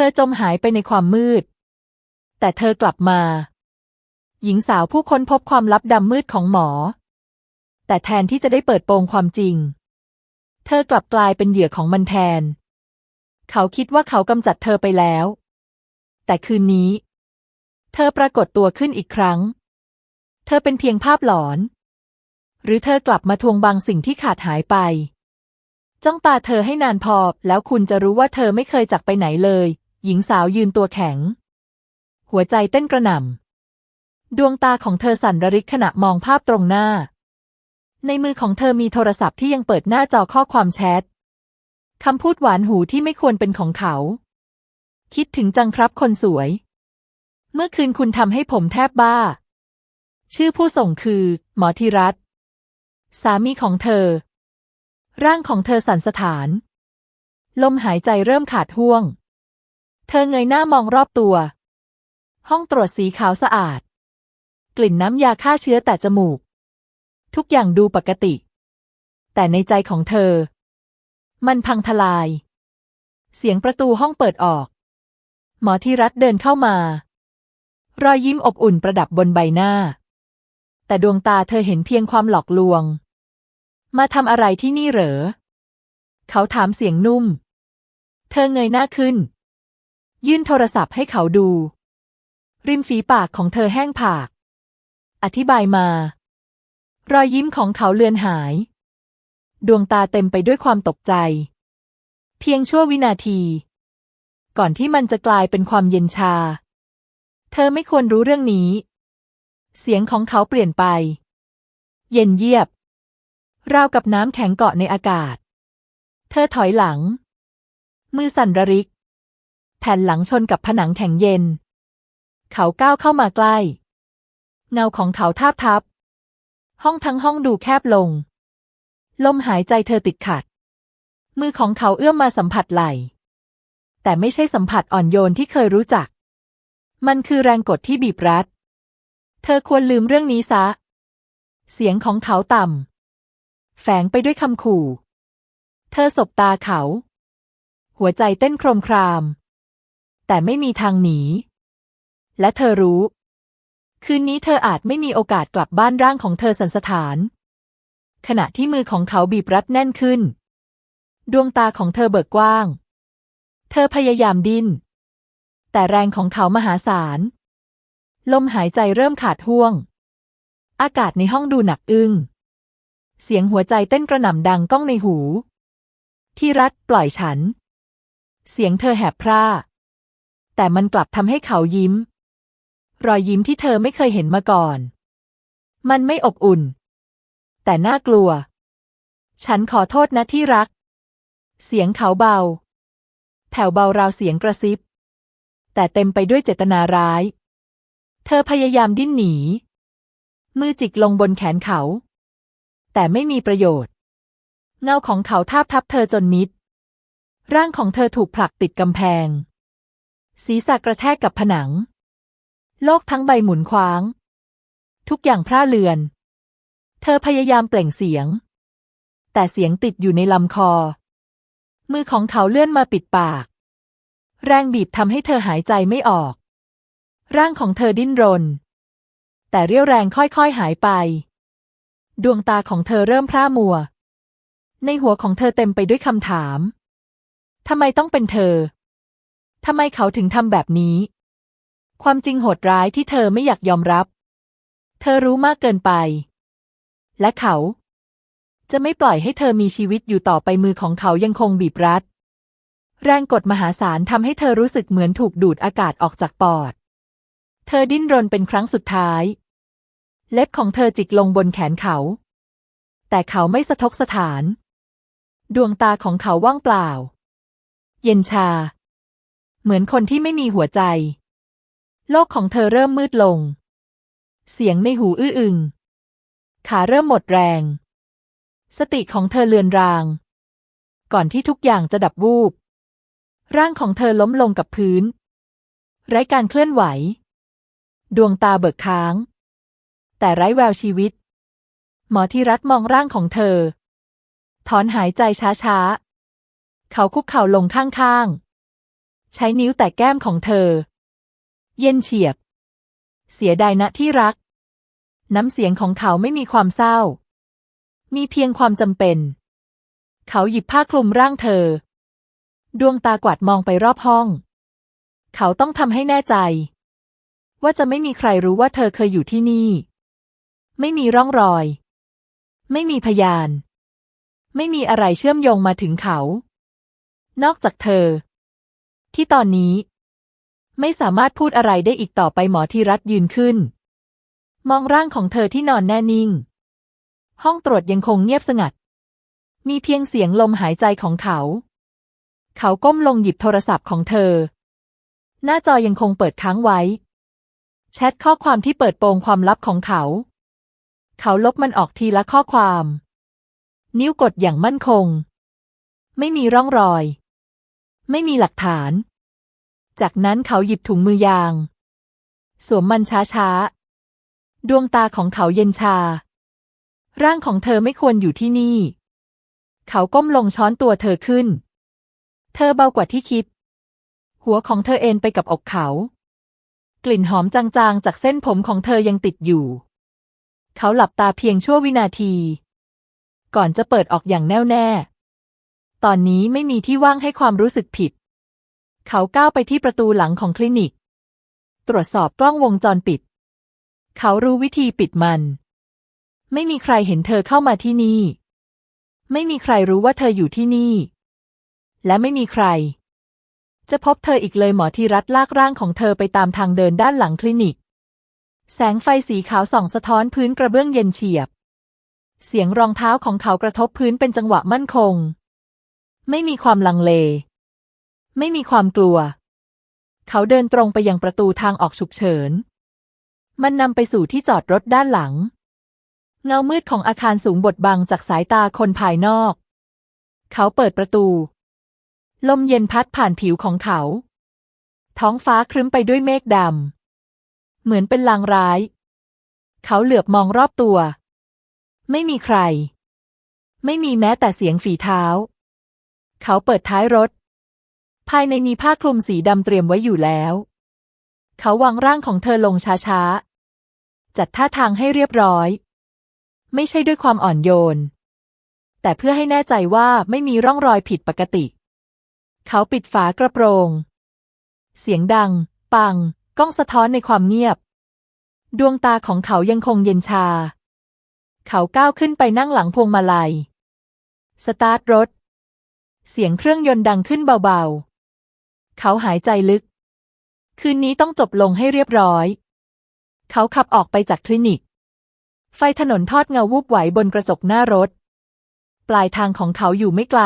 ธอจมหายไปในความมืด แต่เธอกลับมา หญิงสาวผู้ค้นพบความลับดำมืดของหมอ แต่แทนที่จะได้เปิดโปงความจริง เธอกลับกลายเป็นเหยื่อของมันแทน เขาคิดว่าเขากำจัดเธอไปแล้ว แต่คืนนี้ เธอปรากฏตัวขึ้นอีกครั้ง เธอเป็นเพียงภาพหลอน หรือเธอกลับมาทวงบางสิ่งที่ขาดหายไปจ้องตาเธอให้นานพอ แล้วคุณจะรู้ว่าเธอไม่เคยจากไปไหนเลย หญิงสาวยืนตัวแข็ง หัวใจเต้นกระหน่ำ ดวงตาของเธอสั่นระริกขณะมองภาพตรงหน้า ในมือของเธอมีโทรศัพท์ที่ยังเปิดหน้าจอข้อความแชทคำพูดหวานหูที่ไม่ควรเป็นของเขา คิดถึงจังครับคนสวย เมื่อคืนคุณทำให้ผมแทบบ้า ชื่อผู้ส่งคือ หมอธีรัตสามีของเธอ ร่างของเธอสั่นสะท้าน ลมหายใจเริ่มขาดห่วง เธอเงยหน้ามองรอบตัว ห้องตรวจสีขาวสะอาด กลิ่นน้ำยาฆ่าเชื้อแต่จมูก ทุกอย่างดูปกติ แต่ในใจของเธอ มันพังทลาย เสียงประตูห้องเปิดออก หมอที่รัตเดินเข้ามา รอยยิ้มอบอุ่นประดับบนใบหน้า แต่ดวงตาเธอเห็นเพียงความหลอกลวง มาทำอะไรที่นี่เหรอ เขาถามเสียงนุ่ม เธอเงยหน้าขึ้น ยื่นโทรศัพท์ให้เขาดู ริมฝีปากของเธอแห้งผาก อธิบายมา รอยยิ้มของเขาเลือนหาย ดวงตาเต็มไปด้วยความตกใจ เพียงชั่ววินาที ก่อนที่มันจะกลายเป็นความเย็นชา เธอไม่ควรรู้เรื่องนี้ เสียงของเขาเปลี่ยนไป เย็นเยียบ ราวกับน้ำแข็งเกาะในอากาศ เธอถอยหลัง มือสั่นระริก แผ่นหลังชนกับผนังแข็งเย็น เขาก้าวเข้ามาใกล้ เงาของเขาทาบทับ ห้องทั้งห้องดูแคบลง ลมหายใจเธอติดขัด มือของเขาเอื้อมมาสัมผัสไหล่ แต่ไม่ใช่สัมผัสอ่อนโยนที่เคยรู้จัก มันคือแรงกดที่บีบรัด เธอควรลืมเรื่องนี้ซะ เสียงของเขาต่ำ แฝงไปด้วยคำขู่ เธอสบตาเขา หัวใจเต้นโครมคราม แต่ไม่มีทางหนี และเธอรู้ คืนนี้เธออาจไม่มีโอกาสกลับบ้านร่างของเธอสันสถาน ขณะที่มือของเขาบีบรัดแน่นขึ้น ดวงตาของเธอเบิกกว้าง เธอพยายามดิ้น แต่แรงของเขามหาศาล ลมหายใจเริ่มขาดห่วง อากาศในห้องดูหนักอึ้ง เสียงหัวใจเต้นกระหน่ำดังก้องในหู ที่รัดปล่อยฉัน เสียงเธอแหบพร่า แต่มันกลับทำให้เขายิ้ม รอยยิ้มที่เธอไม่เคยเห็นมาก่อน มันไม่อบอุ่น แต่น่ากลัว ฉันขอโทษนะที่รัก เสียงเขาเบา แผ่วเบาราวเสียงกระซิบ แต่เต็มไปด้วยเจตนาร้าย เธอพยายามดิ้นหนี มือจิกลงบนแขนเขา แต่ไม่มีประโยชน์ เงาของเขาทาบทับเธอจนมิดร่างของเธอถูกผลักติดกำแพง ศีรษะกระแทกกับผนัง โลกทั้งใบหมุนคว้าง ทุกอย่างพร่าเลือน เธอพยายามเปล่งเสียง แต่เสียงติดอยู่ในลำคอ มือของเขาเลื่อนมาปิดปาก แรงบีบทำให้เธอหายใจไม่ออก ร่างของเธอดิ้นรน แต่เรี่ยวแรงค่อยๆหายไป ดวงตาของเธอเริ่มพร่ามัว ในหัวของเธอเต็มไปด้วยคำถามทำไมต้องเป็นเธอ ทำไมเขาถึงทำแบบนี้ ความจริงโหดร้ายที่เธอไม่อยากยอมรับ เธอรู้มากเกินไป และเขา จะไม่ปล่อยให้เธอมีชีวิตอยู่ต่อไปมือของเขายังคงบีบรัด แรงกดมหาศาลทำให้เธอรู้สึกเหมือนถูกดูดอากาศออกจากปอด เธอดิ้นรนเป็นครั้งสุดท้าย เล็บของเธอจิกลงบนแขนเขา แต่เขาไม่สะทกสถาน ดวงตาของเขาว่างเปล่า เย็นชา เหมือนคนที่ไม่มีหัวใจ โลกของเธอเริ่มมืดลง เสียงในหูอื้ออึง ขาเริ่มหมดแรง สติของเธอเลือนราง ก่อนที่ทุกอย่างจะดับวูบ ร่างของเธอล้มลงกับพื้น ไร้การเคลื่อนไหว ดวงตาเบิกค้าง แต่ไร้แววชีวิต หมอที่รัดมองร่างของเธอ ถอนหายใจช้าๆ เขาคุกเข่าลงข้างๆ ใช้นิ้วแตะแก้มของเธอ เย็นเฉียบ เสียดายนะที่รัก น้ำเสียงของเขาไม่มีความเศร้า มีเพียงความจำเป็น เขาหยิบผ้าคลุมร่างเธอ ดวงตากวาดมองไปรอบห้อง เขาต้องทำให้แน่ใจ ว่าจะไม่มีใครรู้ว่าเธอเคยอยู่ที่นี่ ไม่มีร่องรอย ไม่มีพยาน ไม่มีอะไรเชื่อมโยงมาถึงเขา นอกจากเธอ ที่ตอนนี้ ไม่สามารถพูดอะไรได้อีกต่อไปหมอธีรัตยืนขึ้น มองร่างของเธอที่นอนแน่นิ่ง ห้องตรวจยังคงเงียบสงัด มีเพียงเสียงลมหายใจของเขา เขาก้มลงหยิบโทรศัพท์ของเธอ หน้าจอยังคงเปิดค้างไว้ แชทข้อความที่เปิดโปงความลับของเขา เขาลบมันออกทีละข้อความ นิ้วกดอย่างมั่นคง ไม่มีร่องรอย ไม่มีหลักฐาน จากนั้นเขาหยิบถุงมือยาง สวมมันช้าๆ ดวงตาของเขาเย็นชา ร่างของเธอไม่ควรอยู่ที่นี่ เขาก้มลงช้อนตัวเธอขึ้น เธอเบากว่าที่คิด หัวของเธอเอนไปกับอกเขา กลิ่นหอมจางๆ จากเส้นผมของเธอยังติดอยู่ เขาหลับตาเพียงชั่ววินาที ก่อนจะเปิดออกอย่างแน่วแน่ ตอนนี้ไม่มีที่ว่างให้ความรู้สึกผิด เขาก้าวไปที่ประตูหลังของคลินิก ตรวจสอบกล้องวงจรปิด เขารู้วิธีปิดมัน ไม่มีใครเห็นเธอเข้ามาที่นี่ ไม่มีใครรู้ว่าเธออยู่ที่นี่ และไม่มีใคร จะพบเธออีกเลยหมอที่รัดลากร่างของเธอไปตามทางเดินด้านหลังคลินิก แสงไฟสีขาวส่องสะท้อนพื้นกระเบื้องเย็นเฉียบ เสียงรองเท้าของเขากระทบพื้นเป็นจังหวะมั่นคง ไม่มีความลังเล ไม่มีความกลัว เขาเดินตรงไปยังประตูทางออกฉุกเฉิน มันนำไปสู่ที่จอดรถด้านหลัง เงามืดของอาคารสูงบดบังจากสายตาคนภายนอก เขาเปิดประตู ลมเย็นพัดผ่านผิวของเขา ท้องฟ้าครึ้มไปด้วยเมฆดำ เหมือนเป็นลางร้าย เขาเหลือบมองรอบตัว ไม่มีใคร ไม่มีแม้แต่เสียงฝีเท้า เขาเปิดท้ายรถ ภายในมีผ้าคลุมสีดำเตรียมไว้อยู่แล้ว เขาวางร่างของเธอลงช้าๆ จัดท่าทางให้เรียบร้อย ไม่ใช่ด้วยความอ่อนโยน แต่เพื่อให้แน่ใจว่าไม่มีร่องรอยผิดปกติ เขาปิดฝากระโปรง เสียงดัง ปัง ก้องสะท้อนในความเงียบ ดวงตาของเขายังคงเย็นชา เขาก้าวขึ้นไปนั่งหลังพวงมาลัย สตาร์ทรถ เสียงเครื่องยนต์ดังขึ้นเบาๆ เขาหายใจลึก คืนนี้ต้องจบลงให้เรียบร้อย เขาขับออกไปจากคลินิก ไฟถนนทอดเงาวูบไหวบนกระจกหน้ารถ ปลายทางของเขาอยู่ไม่ไกล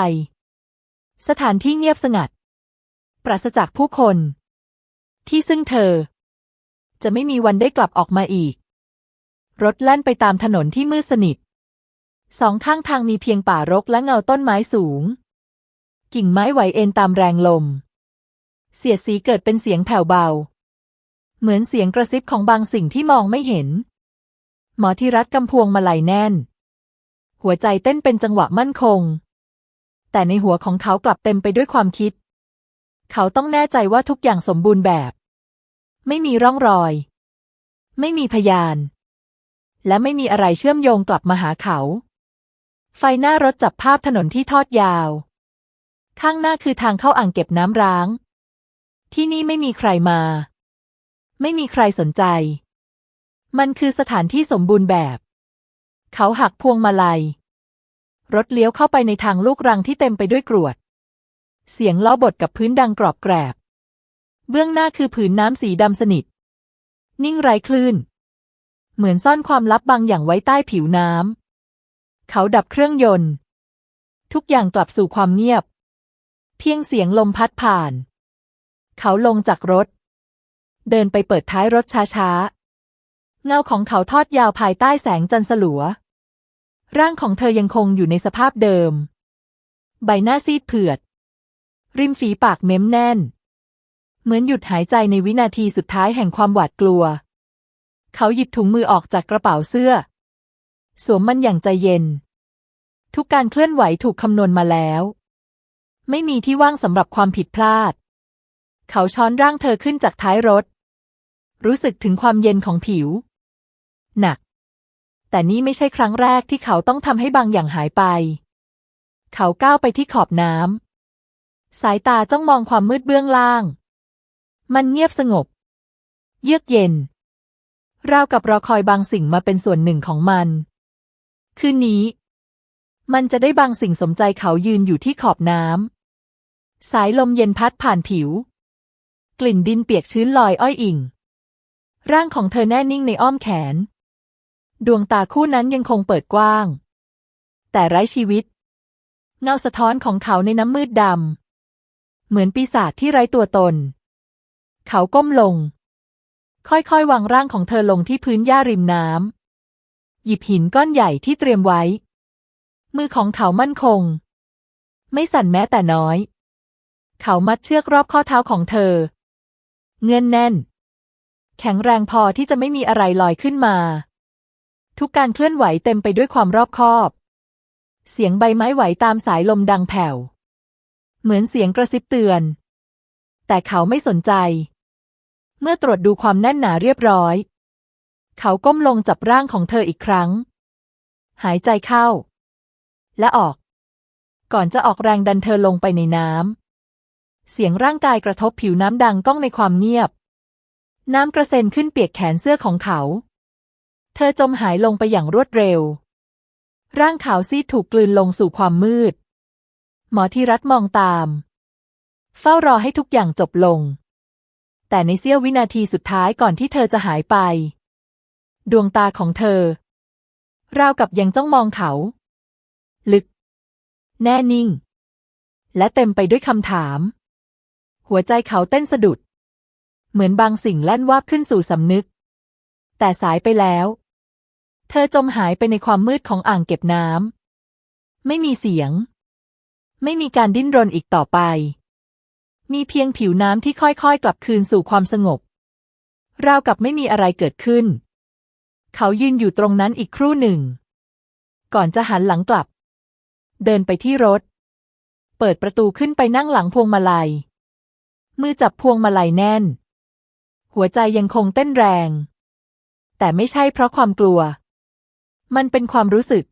สถานที่เงียบสงัด ปราศจากผู้คน ที่ซึ่งเธอ จะไม่มีวันได้กลับออกมาอีก รถแล่นไปตามถนนที่มืดสนิท สองข้างทางมีเพียงป่ารกและเงาต้นไม้สูง กิ่งไม้ไหวเอ็นตามแรงลม เสียดสีเกิดเป็นเสียงแผ่วเบา เหมือนเสียงกระซิบของบางสิ่งที่มองไม่เห็น หมอที่รัดกำพวงมาลัยแน่น หัวใจเต้นเป็นจังหวะมั่นคง แต่ในหัวของเขากลับเต็มไปด้วยความคิด เขาต้องแน่ใจว่าทุกอย่างสมบูรณ์แบบ ไม่มีร่องรอย ไม่มีพยาน และไม่มีอะไรเชื่อมโยงกลับมาหาเขาไฟหน้ารถจับภาพถนนที่ทอดยาว ข้างหน้าคือทางเข้าอ่างเก็บน้ำร้าง ที่นี่ไม่มีใครมา ไม่มีใครสนใจ มันคือสถานที่สมบูรณ์แบบ เขาหักพวงมาลัย รถเลี้ยวเข้าไปในทางลูกรังที่เต็มไปด้วยกรวด เสียงล้อบดกับพื้นดังกรอบแกรบ เบื้องหน้าคือผืนน้ำสีดำสนิท นิ่งไร้คลื่น เหมือนซ่อนความลับบางอย่างไว้ใต้ผิวน้ำเขาดับเครื่องยนต์ ทุกอย่างกลับสู่ความเงียบ เพียงเสียงลมพัดผ่าน เขาลงจากรถ เดินไปเปิดท้ายรถช้าๆ เงาของเขาทอดยาวภายใต้แสงจันทร์สลัว ร่างของเธอยังคงอยู่ในสภาพเดิม ใบหน้าซีดเผือด ริมฝีปากเม้มแน่น เหมือนหยุดหายใจในวินาทีสุดท้ายแห่งความหวาดกลัว เขาหยิบถุงมือออกจากกระเป๋าเสื้อ สวมมันอย่างใจเย็น ทุกการเคลื่อนไหวถูกคำนวณมาแล้ว ไม่มีที่ว่างสำหรับความผิดพลาด เขาช้อนร่างเธอขึ้นจากท้ายรถ รู้สึกถึงความเย็นของผิว หนัก แต่นี่ไม่ใช่ครั้งแรกที่เขาต้องทำให้บางอย่างหายไป เขาก้าวไปที่ขอบน้ำ สายตาจ้องมองความมืดเบื้องล่าง มันเงียบสงบ เยือกเย็น ราวกับรอคอยบางสิ่งมาเป็นส่วนหนึ่งของมัน คืนนี้มันจะได้บางสิ่งสมใจเขายืนอยู่ที่ขอบน้ำ สายลมเย็นพัดผ่านผิว กลิ่นดินเปียกชื้นลอยอ้อยอิ่ง ร่างของเธอแน่นิ่งในอ้อมแขน ดวงตาคู่นั้นยังคงเปิดกว้าง แต่ไร้ชีวิต เงาสะท้อนของเขาในน้ำมืดดำ เหมือนปีศาจที่ไร้ตัวตน เขาก้มลง ค่อยๆวางร่างของเธอลงที่พื้นหญ้าริมน้ำหยิบหินก้อนใหญ่ที่เตรียมไว้ มือของเขามั่นคง ไม่สั่นแม้แต่น้อย เขามัดเชือกรอบข้อเท้าของเธอ เงื่อนแน่น แข็งแรงพอที่จะไม่มีอะไรลอยขึ้นมา ทุกการเคลื่อนไหวเต็มไปด้วยความรอบคอบ เสียงใบไม้ไหวตามสายลมดังแผ่ว เหมือนเสียงกระซิบเตือน แต่เขาไม่สนใจ เมื่อตรวจดูความแน่นหนาเรียบร้อย เขาก้มลงจับร่างของเธออีกครั้ง หายใจเข้า และออก ก่อนจะออกแรงดันเธอลงไปในน้ำ เสียงร่างกายกระทบผิวน้ำดังก้องในความเงียบ น้ำกระเซ็นขึ้นเปียกแขนเสื้อของเขา เธอจมหายลงไปอย่างรวดเร็ว ร่างขาวซีดถูกกลืนลงสู่ความมืด หมอที่รัฐมองตาม เฝ้ารอให้ทุกอย่างจบลง แต่ในเสี้ยววินาทีสุดท้ายก่อนที่เธอจะหายไป ดวงตาของเธอ ราวกับยังจ้องมองเขา ลึก แน่นิ่ง และเต็มไปด้วยคำถาม หัวใจเขาเต้นสะดุด เหมือนบางสิ่งแล่นวาบขึ้นสู่สำนึก แต่สายไปแล้ว เธอจมหายไปในความมืดของอ่างเก็บน้ำไม่มีเสียง ไม่มีการดิ้นรนอีกต่อไป มีเพียงผิวน้ำที่ค่อยๆ กลับคืนสู่ความสงบ ราวกับไม่มีอะไรเกิดขึ้น เขายืนอยู่ตรงนั้นอีกครู่หนึ่ง ก่อนจะหันหลังกลับ เดินไปที่รถ เปิดประตูขึ้นไปนั่งหลังพวงมาลัย มือจับพวงมาลัยแน่น หัวใจยังคงเต้นแรง แต่ไม่ใช่เพราะความกลัว มันเป็นความรู้สึก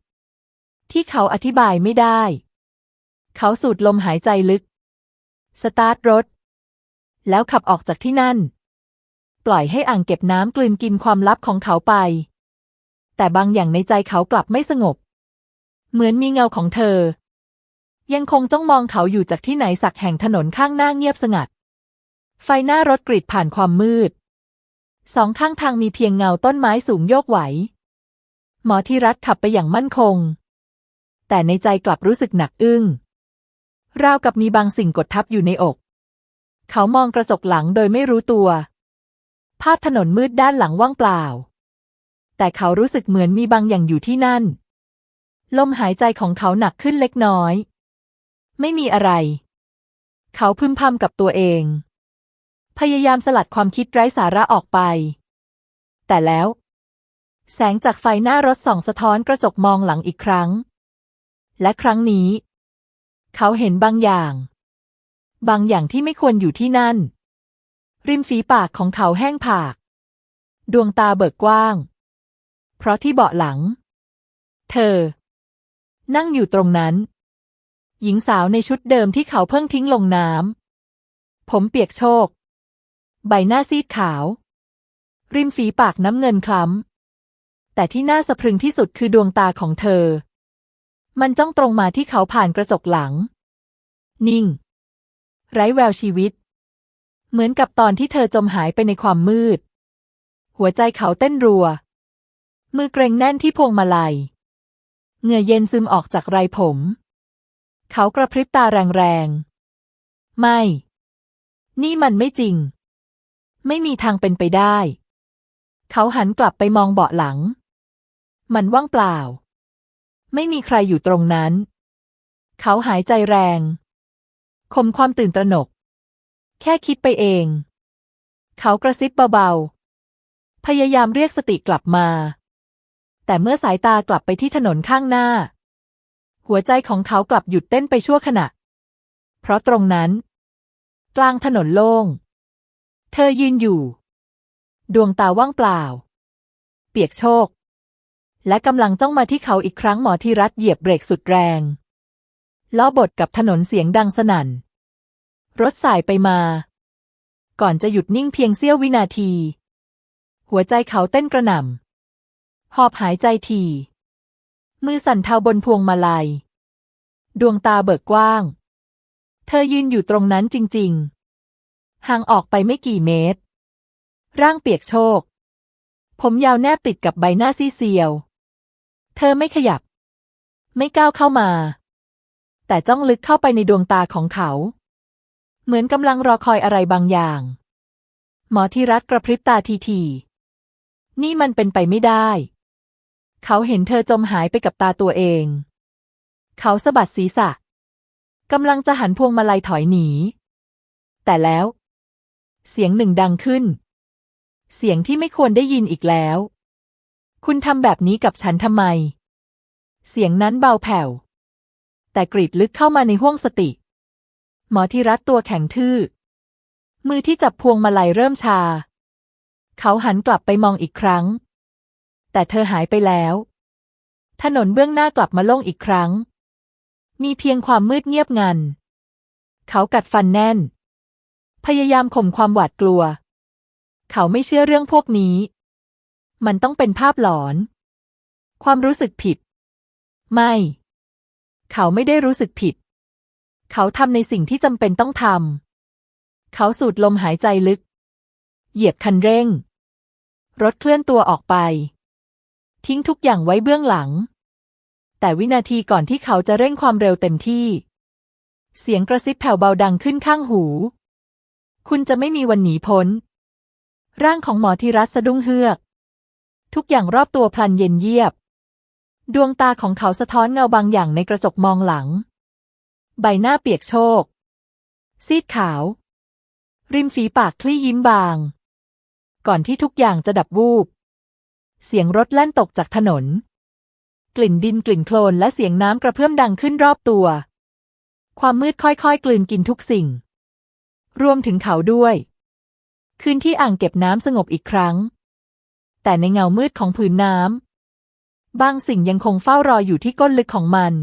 ที่เขาอธิบายไม่ได้ เขาสูดลมหายใจลึก สตาร์ทรถ แล้วขับออกจากที่นั่น ปล่อยให้อ่างเก็บน้ำกลืนกินความลับของเขาไป แต่บางอย่างในใจเขากลับไม่สงบ เหมือนมีเงาของเธอยังคงจ้องมองเขาอยู่จากที่ไหนสักแห่งถนนข้างหน้าเงียบสงัด ไฟหน้ารถกรีดผ่านความมืด สองข้างทางมีเพียงเงาต้นไม้สูงโยกไหว หมอที่รัฐขับไปอย่างมั่นคง แต่ในใจกลับรู้สึกหนักอึ้ง ราวกับมีบางสิ่งกดทับอยู่ในอก เขามองกระจกหลังโดยไม่รู้ตัว ภาพถนนมืดด้านหลังว่างเปล่า แต่เขารู้สึกเหมือนมีบางอย่างอยู่ที่นั่น ลมหายใจของเขาหนักขึ้นเล็กน้อย ไม่มีอะไร เขาพึมพำกับตัวเอง พยายามสลัดความคิดไร้สาระออกไป แต่แล้ว แสงจากไฟหน้ารถส่องสะท้อนกระจกมองหลังอีกครั้ง และครั้งนี้ เขาเห็นบางอย่าง บางอย่างที่ไม่ควรอยู่ที่นั่น ริมฝีปากของเขาแห้งผาก ดวงตาเบิกกว้าง เพราะที่เบาะหลัง เธอ นั่งอยู่ตรงนั้น หญิงสาวในชุดเดิมที่เขาเพิ่งทิ้งลงน้ำผมเปียกโชก ใบหน้าซีดขาว ริมฝีปากน้ำเงินคล้ำ แต่ที่น่าสะพรึงที่สุดคือดวงตาของเธอ มันจ้องตรงมาที่เขาผ่านกระจกหลัง นิ่ง ไร้แววชีวิต เหมือนกับตอนที่เธอจมหายไปในความมืด หัวใจเขาเต้นรัว มือเกรงแน่นที่พวงมาลัยเหงื่อเย็นซึมออกจากไรผม เขากระพริบตาแรงๆ ไม่ นี่มันไม่จริง ไม่มีทางเป็นไปได้ เขาหันกลับไปมองเบาะหลัง มันว่างเปล่า ไม่มีใครอยู่ตรงนั้น เขาหายใจแรง คมความตื่นตระหนก แค่คิดไปเอง เขากระซิบเบาๆ พยายามเรียกสติกลับมา แต่เมื่อสายตากลับไปที่ถนนข้างหน้า หัวใจของเขากลับหยุดเต้นไปชั่วขณะ เพราะตรงนั้น กลางถนนโล่ง เธอยืนอยู่ ดวงตาว่างเปล่า เปียกโชก และกำลังจ้องมาที่เขาอีกครั้งหมอธีรัตเหยียบเบรกสุดแรง ล้อบดกับถนนเสียงดังสนั่น รถสายไปมา ก่อนจะหยุดนิ่งเพียงเสี้ยววินาที หัวใจเขาเต้นกระหน่ำ หอบหายใจที มือสั่นเทาบนพวงมาลัย ดวงตาเบิกกว้าง เธอยืนอยู่ตรงนั้นจริง ๆ ห่างออกไปไม่กี่เมตร ร่างเปียกโชก ผมยาวแนบติดกับใบหน้าซีเซียว เธอไม่ขยับ ไม่ก้าวเข้ามา แต่จ้องลึกเข้าไปในดวงตาของเขา เหมือนกำลังรอคอยอะไรบางอย่าง หมอธีรัตน์กระพริบตาทีๆนี่มันเป็นไปไม่ได้ เขาเห็นเธอจมหายไปกับตาตัวเอง เขาสะบัดศีรษะกำลังจะหันพวงมาลัยถอยหนี แต่แล้ว เสียงหนึ่งดังขึ้น เสียงที่ไม่ควรได้ยินอีกแล้ว คุณทำแบบนี้กับฉันทำไม เสียงนั้นเบาแผ่ว แต่กรีดลึกเข้ามาในห้วงสติ หมอที่รัดตัวแข็งทื่อ มือที่จับพวงมาลัยเริ่มชา เขาหันกลับไปมองอีกครั้ง แต่เธอหายไปแล้ว ถนนเบื้องหน้ากลับมาโล่งอีกครั้ง มีเพียงความมืดเงียบงัน เขากัดฟันแน่น พยายามข่มความหวาดกลัว เขาไม่เชื่อเรื่องพวกนี้ มันต้องเป็นภาพหลอน ความรู้สึกผิด ไม่ เขาไม่ได้รู้สึกผิด เขาทำในสิ่งที่จำเป็นต้องทำ เขาสูดลมหายใจลึก เหยียบคันเร่ง รถเคลื่อนตัวออกไป ทิ้งทุกอย่างไว้เบื้องหลัง แต่วินาทีก่อนที่เขาจะเร่งความเร็วเต็มที่ เสียงกระซิบแผ่วเบาดังขึ้นข้างหู คุณจะไม่มีวันหนีพ้น ร่างของหมอธีรัตสะดุ้งเฮือก ทุกอย่างรอบตัวพลันเย็นเยียบ ดวงตาของเขาสะท้อนเงาบางอย่างในกระจกมองหลัง ใบหน้าเปียกโชก ซีดขาว ริมฝีปากคลี่ยิ้มบาง ก่อนที่ทุกอย่างจะดับวูบ เสียงรถแล่นตกจากถนน กลิ่นดินกลิ่นโคลนและเสียงน้ำกระเพื่อมดังขึ้นรอบตัว ความมืดค่อยๆ กลืนกินทุกสิ่ง รวมถึงเขาด้วย คืนที่อ่างเก็บน้ำสงบอีกครั้ง แต่ในเงามืดของผืนน้ำบางสิ่งยังคงเฝ้ารออยู่ที่ก้นลึกของมัน